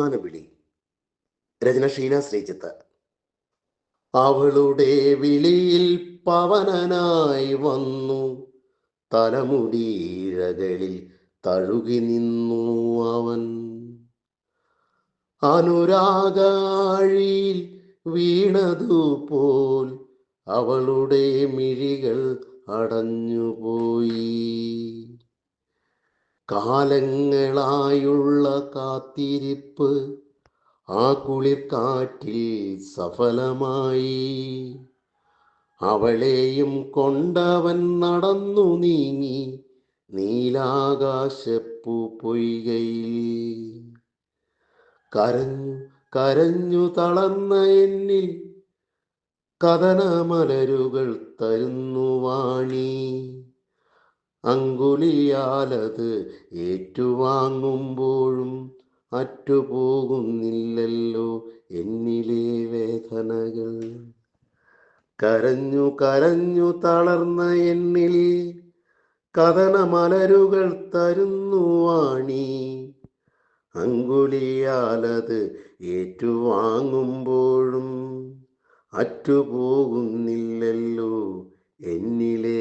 വിളി. രചന ഷീന ശ്രീജിത്ത്. അവളുടെ വിളിയിൽ പവനനായി വന്നു. തലമുടിയിഴകളിൽ തഴുകി നിന്നു അവൻ. അനുരാഗാഴിയിൽ വീണതുപോൽ അവളുടെ മിഴികൾ അടഞ്ഞുപോയി. കാലങ്ങളായുള്ള കാത്തിരിപ്പ് ആ കുളിർക്കാറ്റിൽ സഫലമായി. അവളെയും കൊണ്ടവൻ നടന്നു നീങ്ങി നീലാകാശപ്പൂ പൊയ്കയിൽ. കരഞ്ഞു കരഞ്ഞു തളർന്ന എന്നിൽ കഥനമലരുകൾ തരുന്നു വാണി. അങ്കുലിയാലത് ഏറ്റുവാങ്ങുമ്പോഴും അറ്റുപോകുന്നില്ലല്ലോ എന്നിലെ വേദനകൾ. കരഞ്ഞു കരഞ്ഞു തളർന്ന എന്നിൽ കഥനമലരുകൾ തരുന്നു വാണി. അങ്കുലിയാലത് ഏറ്റുവാങ്ങുമ്പോഴും അറ്റുപോകുന്നില്ലല്ലോ എന്നിലെ